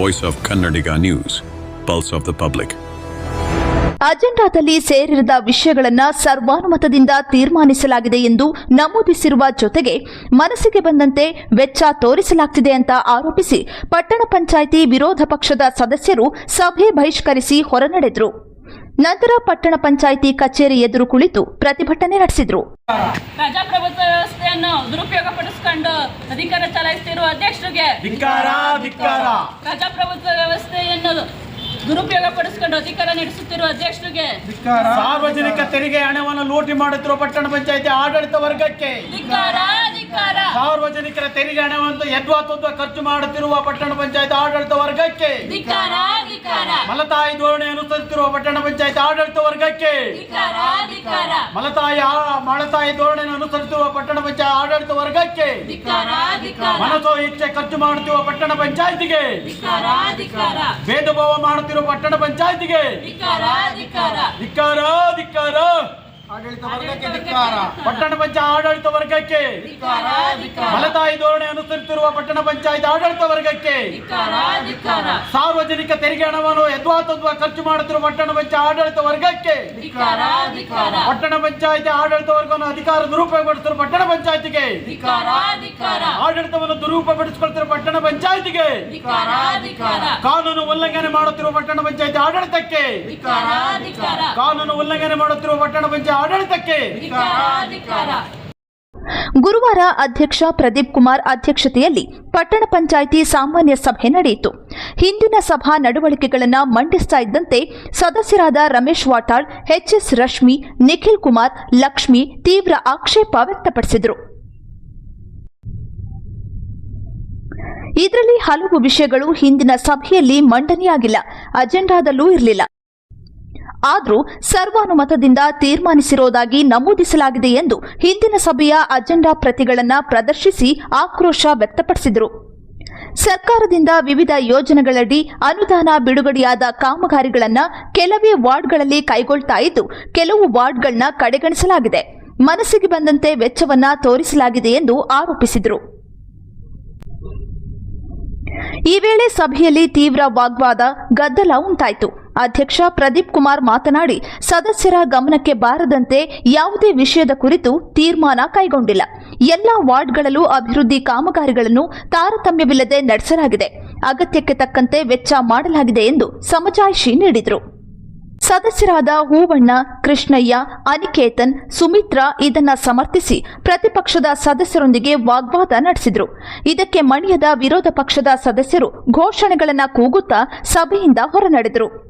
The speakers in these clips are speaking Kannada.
voice of Kannadiga news pulse of the public ಅಜೆಂಡಾದಲ್ಲಿ ಸೇರಿರದ ವಿಷಯಗಳನ್ನು ಸರ್ವಾನುಮತದಿಂದ ತೀರ್ಮಾನಿಸಲಾಗಿದೆ ಎಂದು ನಮೂದಿಸಿರುವ ಜೊತೆಗೆ ಮನಸ್ಸಿಗೆ ಬಂದಂತೆ ವೆಚ್ಚ ತೋರಿಸಲಾಗ್ತಿದೆ ಅಂತ ಆರೋಪಿಸಿ ಪಟ್ಟಣ ಪಂಚಾಯಿತಿ ವಿರೋಧ ಪಕ್ಷದ ಸದಸ್ಯರು ಸಭೆ ಬಹಿಷ್ಕರಿಸಿ ಹೊರನಡೆದರು. ನಂತರ ಪಟ್ಟಣ ಪಂಚಾಯಿತಿ ಕಚೇರಿ ಎದುರು ಕುಳಿತು ಪ್ರತಿಭಟನೆ ನಡೆಸಿದ್ರು. ಪ್ರಜಾಪ್ರಭುತ್ವ ವ್ಯವಸ್ಥೆಯನ್ನು ದುರುಪಯೋಗ ಪಡಿಸಿಕೊಂಡು ಅಧಿಕಾರ ಚಲಾಯಿಸುತ್ತಿರುವ ಅಧ್ಯಕ್ಷರಿಗೆ ಪ್ರಜಾಪ್ರಭುತ್ವ ವ್ಯವಸ್ಥೆಯನ್ನು ದುರುಪಯೋಗ ಪಡಿಸಿಕೊಂಡು ಅಧಿಕಾರ ನಡೆಸುತ್ತಿರುವ ಅಧ್ಯಕ್ಷರಿಗೆ ಸಾರ್ವಜನಿಕ ತೆರಿಗೆ ಹಣವನ್ನು ಲೂಟಿ ಮಾಡುತ್ತಿರುವ ಪಟ್ಟಣ ಪಂಚಾಯತಿ ಆಡಳಿತ ವರ್ಗಕ್ಕೆ ಸಾರ್ವಜನಿಕರ ತೆರಿಗೆ ಹಣವನ್ನು ಯದ್ವಾತ್ವ ಖರ್ಚು ಮಾಡುತ್ತಿರುವ ಪಟ್ಟಣ ಪಂಚಾಯತ್ ಆಡಳಿತ ವರ್ಗಕ್ಕೆ ಮಲತಾಯಿ ಧೋರಣೆ ಅನುಸರಿಸುತ್ತಿರುವ ಪಟ್ಟಣ ಪಂಚಾಯತ್ ಆಡಳಿತ ವರ್ಗಕ್ಕೆ ಮಲತಾಯಿ ಮಲತಾಯಿ ಧೋರಣೆಯನ್ನು ಅನುಸರಿಸುತ್ತಿರುವ ಪಟ್ಟಣ ಪಂಚಾಯತ್ ಆಡಳಿತ ವರ್ಗಕ್ಕೆ ಮನಸೋ ಇಚ್ಛೆ ಖರ್ಚು ಮಾಡುತ್ತಿರುವ ಪಟ್ಟಣ ಪಂಚಾಯತಿಗೆ ಭೇದ ಭಾವ ಮಾಡುತ್ತಿರುವ ಪಟ್ಟಣ ಪಂಚಾಯತಿಗೆ. ಧಿಕ್ಕಾರ ಧಿಕ್ಕಾರ ಧಿಕ್ಕಾರ ಪಟ್ಟಣ ಪಂಚಾಯತ್ ಆಡಳಿತ ವರ್ಗಕ್ಕೆ ಮಲತಾಯಿ ಧೋರಣೆ ಅನುಸರಿಸಿರುವ ಪಟ್ಟಣ ಪಂಚಾಯತ್ ಆಡಳಿತ ವರ್ಗಕ್ಕೆ ಸಾರ್ವಜನಿಕ ತೆರಿಗೆ ಹಣವನ್ನು ಯದ್ವಾತದ್ವಾ ಖರ್ಚು ಮಾಡುತ್ತಿರುವ ಪಟ್ಟಣ ಪಂಚಾಯತ್ ಆಡಳಿತ ವರ್ಗಕ್ಕೆ ಪಟ್ಟಣ ಪಂಚಾಯತ್ ಆಡಳಿತ ವರ್ಗವನ್ನು ಅಧಿಕಾರ ದುರುಪಯೋಗಪಡಿಸಿರುವ ಪಟ್ಟಣ ಪಂಚಾಯತ್ಗೆ ಆಡಳಿತವನ್ನು ದುರುಪಯೋಗಪಡಿಸಿಕೊಳ್ತಿರುವ ಪಟ್ಟಣ ಪಂಚಾಯತ್ಗೆ ಕಾನೂನು ಉಲ್ಲಂಘನೆ ಮಾಡುತ್ತಿರುವ ಪಟ್ಟಣ ಪಂಚಾಯತ್ ಆಡಳಿತಕ್ಕೆ ಕಾನೂನು ಉಲ್ಲಂಘನೆ ಮಾಡುತ್ತಿರುವ ಪಟ್ಟಣ ಪಂಚಾಯತ್ ಆಡಳಿತಕ್ಕೆ ಗುರುವಾರ ಅಧ್ಯಕ್ಷ ಪ್ರದೀಪ್ ಕುಮಾರ್ ಅಧ್ಯಕ್ಷತೆಯಲ್ಲಿ ಪಟ್ಟಣ ಪಂಚಾಯಿತಿ ಸಾಮಾನ್ಯ ಸಭೆ ನಡೆಯಿತು. ಹಿಂದಿನ ಸಭಾ ನಡವಳಿಕೆಗಳನ್ನು ಮಂಡಿಸ್ತಾ ಇದ್ದಂತೆ ಸದಸ್ಯರಾದ ರಮೇಶ್ ವಾಟಾಳ್, ಎಚ್ಎಸ್ ರಶ್ಮಿ, ನಿಖಿಲ್ ಕುಮಾರ್, ಲಕ್ಷ್ಮಿ ತೀವ್ರ ಆಕ್ಷೇಪ ವ್ಯಕ್ತಪಡಿಸಿದರು. ಇದರಲ್ಲಿ ಹಲವು ವಿಷಯಗಳು ಹಿಂದಿನ ಸಭೆಯಲ್ಲಿ ಮಂಡನೆಯಾಗಿಲ್ಲ, ಅಜೆಂಡಾದಲ್ಲೂ ಇರಲಿಲ್ಲ. ಆದರೂ ಸರ್ವಾನುಮತದಿಂದ ತೀರ್ಮಾನಿಸಿರೋದಾಗಿ ನಮೂದಿಸಲಾಗಿದೆ ಎಂದು ಹಿಂದಿನ ಸಭೆಯ ಅಜೆಂಡಾ ಪ್ರತಿಗಳನ್ನು ಪ್ರದರ್ಶಿಸಿ ಆಕ್ರೋಶ ವ್ಯಕ್ತಪಡಿಸಿದರು. ಸರ್ಕಾರದಿಂದ ವಿವಿಧ ಯೋಜನೆಗಳಡಿ ಅನುದಾನ ಬಿಡುಗಡೆಯಾದ ಕಾಮಗಾರಿಗಳನ್ನು ಕೆಲವೇ ವಾರ್ಡ್ಗಳಲ್ಲಿ ಕೈಗೊಳ್ತಾ ಇದ್ದು, ಕೆಲವು ವಾರ್ಡ್ಗಳನ್ನ ಕಡೆಗಣಿಸಲಾಗಿದೆ. ಮನಸ್ಸಿಗೆ ಬಂದಂತೆ ವೆಚ್ಚವನ್ನ ತೋರಿಸಲಾಗಿದೆ ಎಂದು ಆರೋಪಿಸಿದರು. ಈ ವೇಳೆ ಸಭೆಯಲ್ಲಿ ತೀವ್ರ ವಾಗ್ವಾದ ಗದ್ದಲ ಉಂಟಾಯಿತು. ಅಧ್ಯಕ್ಷ ಪ್ರದೀಪ್ ಕುಮಾರ್ ಮಾತನಾಡಿ, ಸದಸ್ಯರ ಗಮನಕ್ಕೆ ಬಾರದಂತೆ ಯಾವುದೇ ವಿಷಯದ ಕುರಿತು ತೀರ್ಮಾನ ಕೈಗೊಂಡಿಲ್ಲ. ಎಲ್ಲ ವಾರ್ಡ್ಗಳಲ್ಲೂ ಅಭಿವೃದ್ಧಿ ಕಾಮಗಾರಿಗಳನ್ನು ತಾರತಮ್ಯವಿಲ್ಲದೆ ನಡೆಸಲಾಗಿದೆ. ಅಗತ್ಯಕ್ಕೆ ತಕ್ಕಂತೆ ವೆಚ್ಚ ಮಾಡಲಾಗಿದೆ ಎಂದು ಸಮಜಾಯಿಷಿ ನೀಡಿದರು. ಸದಸ್ಯರಾದ ಹೂವಣ್ಣ, ಕೃಷ್ಣಯ್ಯ, ಅನಿಕೇತನ್, ಸುಮಿತ್ರಾ ಇದನ್ನ ಸಮರ್ಥಿಸಿ ಪ್ರತಿಪಕ್ಷದ ಸದಸ್ಯರೊಂದಿಗೆ ವಾಗ್ವಾದ ನಡೆಸಿದರು. ಇದಕ್ಕೆ ಮಣಿಯದ ವಿರೋಧ ಪಕ್ಷದ ಸದಸ್ಯರು ಘೋಷಣೆಗಳನ್ನು ಕೂಗುತ್ತಾ ಸಭೆಯಿಂದ ಹೊರನಡೆದರು.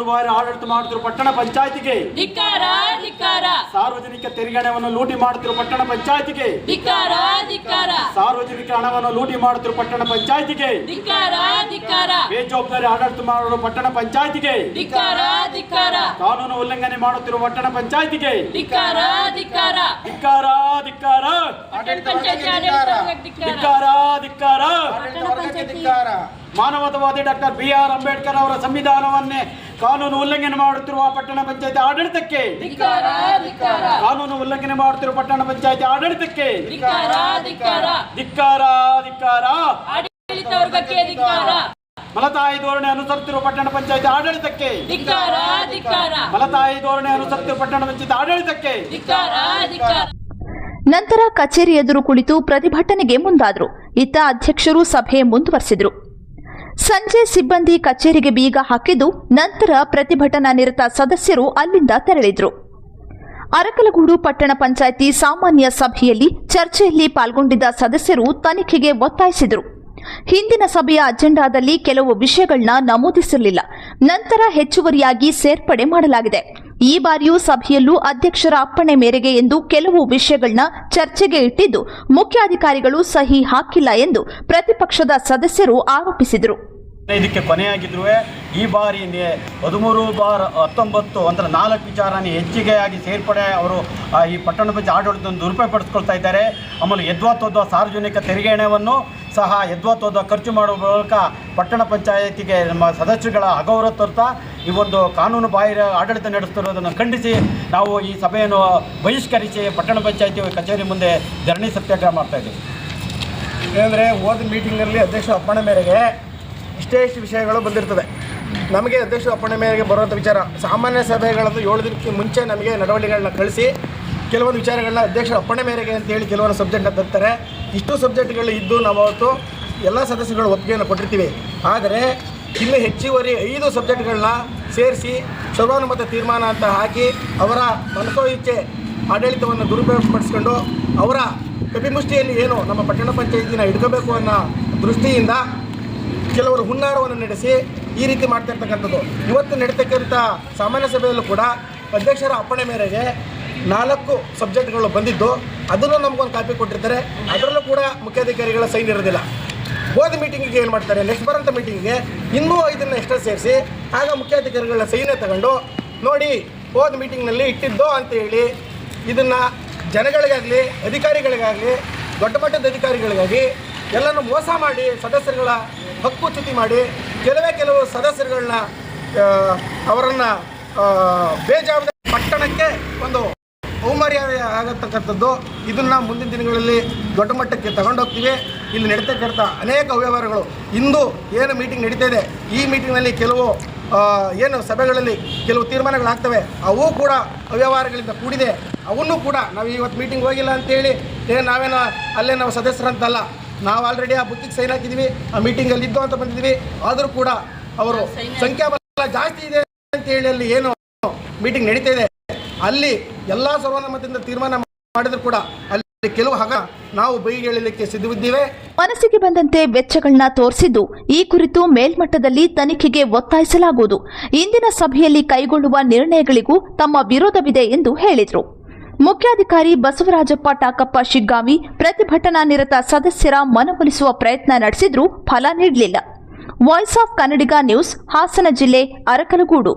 ಕಾನೂನು ಬಾಹಿರ ಆಡಳಿತ ಮಾಡುತ್ತಿರುವ ಪಟ್ಟಣ ಪಂಚಾಯತಿಗೆ. ಧಿಕ್ಕಾರ ಧಿಕ್ಕಾರ. ಸಾರ್ವಜನಿಕ ತೆರಿಗೆ ಹಣವನ್ನು ಲೂಟಿ ಮಾಡುತ್ತಿರುವ ಪಟ್ಟಣ ಪಂಚಾಯತಿಗೆ. ಧಿಕ್ಕಾರ ಧಿಕ್ಕಾರ. ಸಾರ್ವಜನಿಕ ಹಣವನ್ನು ಲೂಟಿ ಮಾಡುತ್ತಿರುವ ಪಟ್ಟಣ ಪಂಚಾಯತಿಗೆ. ಧಿಕ್ಕಾರ ಧಿಕ್ಕಾರ. ಬೇಜವಾಬ್ದಾರಿ ಆಡಳಿತ ಮಾಡುವ ಪಟ್ಟಣ ಪಂಚಾಯತಿಗೆ. ಧಿಕ್ಕಾರ ಧಿಕ್ಕಾರ. ಕಾನೂನು ಉಲ್ಲಂಘನೆ ಮಾಡುತ್ತಿರುವ ಪಟ್ಟಣ ಪಂಚಾಯತಿಗೆ. ಧಿಕ್ಕಾರ ಧಿಕ್ಕಾರ. ಧಿಕ್ಕಾರ ಧಿಕ್ಕಾರ. ಧಿಕ್ಕಾರ. ಧಿಕ್ಕಾರ. ಮಾನವತಾವಾದಿ ಡಾಕ್ಟರ್ ಬಿ ಆರ್ ಅಂಬೇಡ್ಕರ್ ಅವರ ಸಂವಿಧಾನವನ್ನೇ ಕಾನೂನು ಉಲ್ಲಂಘನೆ ಮಾಡುತ್ತಿರುವ ಪಟ್ಟಣ ಪಂಚಾಯತಿ ಆಡಳಿತಕ್ಕೆ. ಕಾನೂನು ಉಲ್ಲಂಘನೆ ಮಾಡುತ್ತಿರುವ ಪಟ್ಟಣ ಪಂಚಾಯತಿ ಆಡಳಿತಕ್ಕೆ. ಧಿಕ್ಕಾರ ಧಿಕ್ಕಾರ. ಮಲತಾಯಿ ಧೋರಣೆ ಅನುಸರಿಸುತ್ತಿರುವ ಪಟ್ಟಣ ಪಂಚಾಯತಿ ಆಡಳಿತಕ್ಕೆ. ಮಲತಾಯಿ ಧೋರಣೆ ಅನುಸರಿಸುತ್ತಿರುವ ಪಟ್ಟಣ ಪಂಚಾಯತಿ ಆಡಳಿತಕ್ಕೆ. ನಂತರ ಕಚೇರಿ ಎದುರು ಕುಳಿತು ಪ್ರತಿಭಟನೆಗೆ ಮುಂದಾದರು. ಇತ್ತ ಅಧ್ಯಕ್ಷರು ಸಭೆ ಮುಂದುವರೆಸಿದರು. ಸಂಜೆ ಸಿಬ್ಬಂದಿ ಕಚೇರಿಗೆ ಬೀಗ ಹಾಕಿದ್ದು ನಂತರ ಪ್ರತಿಭಟನಾ ನಿರತ ಸದಸ್ಯರು ಅಲ್ಲಿಂದ ತೆರಳಿದ್ರು. ಅರಕಲಗೂಡು ಪಟ್ಟಣ ಪಂಚಾಯಿತಿ ಸಾಮಾನ್ಯ ಸಭೆಯಲ್ಲಿ ಚರ್ಚೆಯಲ್ಲಿ ಪಾಲ್ಗೊಂಡಿದ್ದ ಸದಸ್ಯರು ತನಿಖೆಗೆ ಒತ್ತಾಯಿಸಿದರು. ಹಿಂದಿನ ಸಭೆಯ ಅಜೆಂಡಾದಲ್ಲಿ ಕೆಲವು ವಿಷಯಗಳನ್ನ ನಮೂದಿಸಿರಲಿಲ್ಲ. ನಂತರ ಹೆಚ್ಚುವರಿಯಾಗಿ ಸೇರ್ಪಡೆ ಮಾಡಲಾಗಿದೆ. ಈ ಬಾರಿಯೂ ಸಭೆಯಲ್ಲೂ ಅಧ್ಯಕ್ಷರ ಅಪ್ಪಣೆ ಮೇರೆಗೆ ಎಂದು ಕೆಲವು ವಿಷಯಗಳನ್ನ ಚರ್ಚೆಗೆ ಇಟ್ಟಿದ್ದು, ಮುಖ್ಯಾಧಿಕಾರಿಗಳು ಸಹಿ ಹಾಕಿಲ್ಲ ಎಂದು ಪ್ರತಿಪಕ್ಷದ ಸದಸ್ಯರು ಆರೋಪಿಸಿದರು. ಇದಕ್ಕೆ ಕೊನೆಯಾಗಿದ್ರು ಈ ಬಾರಿ ಹದಿಮೂರು ಬಾರ್ ಹತ್ತೊಂಬತ್ತು ಅಂದರೆ ನಾಲ್ಕು ವಿಚಾರನೇ ಹೆಚ್ಚಿಗೆಯಾಗಿ ಸೇರ್ಪಡೆ ಅವರು ಈ ಪಟ್ಟಣ ಪಂಚಾಯತ್ ಆಡಳಿತವನ್ನು ದುರುಪಯೋಗಪಡಿಸ್ಕೊಳ್ತಾ ಇದ್ದಾರೆ. ಆಮೇಲೆ ಯದ್ವಾತೋದ್ವ ಸಾರ್ವಜನಿಕ ತೆರಿಗೆ ಹಣವನ್ನು ಸಹ ಯದ್ವಾತೋದ್ವ ಖರ್ಚು ಮಾಡುವ ಮೂಲಕ ಪಟ್ಟಣ ಪಂಚಾಯತಿಗೆ ನಮ್ಮ ಸದಸ್ಯರುಗಳ ಅಗೌರವ ತೋರ್ತಾ, ಈ ಒಂದು ಕಾನೂನು ಬಾಹಿರ ಆಡಳಿತ ನಡೆಸ್ತಿರೋದನ್ನು ಖಂಡಿಸಿ ನಾವು ಈ ಸಭೆಯನ್ನು ಬಹಿಷ್ಕರಿಸಿ ಪಟ್ಟಣ ಪಂಚಾಯತಿ ಕಚೇರಿ ಮುಂದೆ ಧರಣಿ ಸತ್ಯಾಗ್ರಹ ಮಾಡ್ತಾ ಇದ್ದೀವಿ. ಏನಂದರೆ ಹೋದ ಮೀಟಿಂಗ್ನಲ್ಲಿ ಅಧ್ಯಕ್ಷ ಅಪ್ಪಣೆ ಮೇರೆಗೆ ಇಷ್ಟೇ ಇಷ್ಟು ವಿಷಯಗಳು ಬಂದಿರ್ತದೆ. ನಮಗೆ ಅಧ್ಯಕ್ಷ ಅಪ್ಪಣೆ ಮೇರೆಗೆ ಬರುವಂಥ ವಿಚಾರ, ಸಾಮಾನ್ಯ ಸಭೆಗಳನ್ನು ಏಳು ದಿನಕ್ಕೆ ಮುಂಚೆ ನಮಗೆ ನಡವಳಿಕೆಗಳನ್ನ ಕಳಿಸಿ, ಕೆಲವೊಂದು ವಿಚಾರಗಳನ್ನ ಅಧ್ಯಕ್ಷರ ಅಪ್ಪಣೆ ಮೇರೆಗೆ ಅಂತೇಳಿ ಕೆಲವೊಂದು ಸಬ್ಜೆಕ್ಟ್ನ ತರ್ತಾರೆ. ಇಷ್ಟು ಸಬ್ಜೆಕ್ಟ್ಗಳು ಇದ್ದು ನಾವು ಅವತ್ತು ಎಲ್ಲ ಸದಸ್ಯಗಳು ಒಪ್ಪಿಗೆಯನ್ನು ಕೊಟ್ಟಿರ್ತೀವಿ. ಆದರೆ ಇನ್ನು ಹೆಚ್ಚುವರಿ ಐದು ಸಬ್ಜೆಕ್ಟ್ಗಳನ್ನ ಸೇರಿಸಿ ಸರ್ವಾನುಮತ ತೀರ್ಮಾನ ಅಂತ ಹಾಕಿ ಅವರ ಮನಸೋ ಇಚ್ಛೆ, ಆಡಳಿತವನ್ನು ದುರುಪಯೋಗಪಡಿಸ್ಕೊಂಡು ಅವರ ಕಪಿಮುಷ್ಟಿಯಲ್ಲಿ ಏನು ನಮ್ಮ ಪಟ್ಟಣ ಪಂಚಾಯಿತಿನ ಹಿಡ್ಕೋಬೇಕು ಅನ್ನೋ ದೃಷ್ಟಿಯಿಂದ ಕೆಲವರು ಹುನ್ನಾರವನ್ನು ನಡೆಸಿ ಈ ರೀತಿ ಮಾಡ್ತಾ ಇರ್ತಕ್ಕಂಥದ್ದು. ಇವತ್ತು ನಡೀತಕ್ಕಂಥ ಸಾಮಾನ್ಯ ಸಭೆಯಲ್ಲೂ ಕೂಡ ಅಧ್ಯಕ್ಷರ ಅಪ್ಪಣೆ ಮೇರೆಗೆ ನಾಲ್ಕು ಸಬ್ಜೆಕ್ಟ್ಗಳು ಬಂದಿದ್ದು. ಅದನ್ನು ನಮಗೊಂದು ಕಾಪಿ ಕೊಟ್ಟಿರ್ತಾರೆ. ಅದರಲ್ಲೂ ಕೂಡ ಮುಖ್ಯಾಧಿಕಾರಿಗಳ ಸೈನ್ ಇರೋದಿಲ್ಲ ಹೋದ ಮೀಟಿಂಗಿಗೆ ಏನು ಮಾಡ್ತಾರೆ? ನೆಕ್ಸ್ಟ್ ಬರೋಂಥ ಮೀಟಿಂಗಿಗೆ ಇನ್ನೂ ಐದನ್ನು ಎಕ್ಸ್ಟ್ರಾ ಸೇರಿಸಿ, ಆಗ ಮುಖ್ಯಾಧಿಕಾರಿಗಳ ಸೈನೇ ತಗೊಂಡು ನೋಡಿ, ಹೋದ ಮೀಟಿಂಗ್ನಲ್ಲಿ ಇಟ್ಟಿದ್ದೋ ಅಂತ ಹೇಳಿ ಇದನ್ನು ಜನಗಳಿಗಾಗಲಿ, ಅಧಿಕಾರಿಗಳಿಗಾಗಲಿ, ದೊಡ್ಡ ಮಟ್ಟದ ಅಧಿಕಾರಿಗಳಿಗಾಗಿ ಎಲ್ಲನೂ ಮೋಸ ಮಾಡಿ ಸದಸ್ಯರುಗಳ ಹಕ್ಕು ಚ್ಯುತಿ ಮಾಡಿ ಕೆಲವೇ ಕೆಲವು ಸದಸ್ಯರುಗಳನ್ನ ಅವರನ್ನು ಬೇಜವಾಬ್ದಾರಿ ಪಟ್ಟಣಕ್ಕೆ ಒಂದು ಅವಮರ್ಯಾದೆ ಆಗತಕ್ಕಂಥದ್ದು. ಇದನ್ನು ಮುಂದಿನ ದಿನಗಳಲ್ಲಿ ದೊಡ್ಡ ಮಟ್ಟಕ್ಕೆ ತಗೊಂಡೋಗ್ತೀವಿ. ಇಲ್ಲಿ ನಡೀತಕ್ಕಂಥ ಅನೇಕ ಅವ್ಯವಹಾರಗಳು. ಇಂದು ಏನು ಮೀಟಿಂಗ್ ನಡೀತಾ ಇದೆ ಈ ಮೀಟಿಂಗ್ನಲ್ಲಿ ಕೆಲವು ಏನು ಸಭೆಗಳಲ್ಲಿ ಕೆಲವು ತೀರ್ಮಾನಗಳಾಗ್ತವೆ. ಅವು ಕೂಡ ಅವ್ಯವಹಾರಗಳಿಂದ ಕೂಡಿದೆ. ಅವನ್ನೂ ಕೂಡ ನಾವು ಇವತ್ತು ಮೀಟಿಂಗ್ ಹೋಗಿಲ್ಲ ಅಂತೇಳಿ ಏನು ನಾವೇನೋ ಅಲ್ಲೇ ನಾವು ಸದಸ್ಯರಂತಲ್ಲ. ನಾವು ಆಲ್ರೆಡಿ ಆ ಬುಕ್ಕಿಗೆ ಸೈನ್ ಹಾಕಿದ್ದೀವಿ ಆ ಮೀಟಿಂಗಲ್ಲಿ ಇದ್ದು ಅಂತ ಬಂದಿದ್ದೀವಿ ಆದರೂ ಕೂಡ ಅವರು ಸಂಖ್ಯಾಬಲ ಜಾಸ್ತಿ ಇದೆ ಅಂತೇಳಿ ಅಲ್ಲಿ ಏನು ಮೀಟಿಂಗ್ ನಡೀತಾ ಇದೆ. ಅಲ್ಲಿ ಎಲ್ಲ ಸರ್ವಾನುಮತದಿಂದ ತೀರ್ಮಾನ ಮಾಡಿದ್ರು ಕೂಡ ಅಲ್ಲಿ ಕೆಲವು ಹಗ ನಾವು ಬೈಗೆಳಲಿಕ್ಕೆ ಸಿದ್ಧವಿದ್ದೇವೆ. ಮನಸ್ಸಿಗೆ ಬಂದಂತೆ ವೆಚ್ಚಗಳನ್ನ ತೋರಿಸಿದ್ದು ಈ ಕುರಿತು ಮೇಲ್ಮಟ್ಟದಲ್ಲಿ ತನಿಖೆಗೆ ಒತ್ತಾಯಿಸಲಾಗುವುದು. ಇಂದಿನ ಸಭೆಯಲ್ಲಿ ಕೈಗೊಳ್ಳುವ ನಿರ್ಣಯಗಳಿಗೂ ತಮ್ಮ ವಿರೋಧವಿದೆ ಎಂದು ಹೇಳಿದರು. ಮುಖ್ಯಾಧಿಕಾರಿ ಬಸವರಾಜಪ್ಪ ಟಾಕಪ್ಪ ಶಿಗ್ಗಾವಿ ಪ್ರತಿಭಟನಾ ನಿರತ ಸದಸ್ಯರ ಮನವೊಲಿಸುವ ಪ್ರಯತ್ನ ನಡೆಸಿದ್ರೂ ಫಲ ನೀಡಲಿಲ್ಲ. Voice of Kannadiga news Hassan ಜಿಲ್ಲೆ ಅರಕಲಗೂಡು.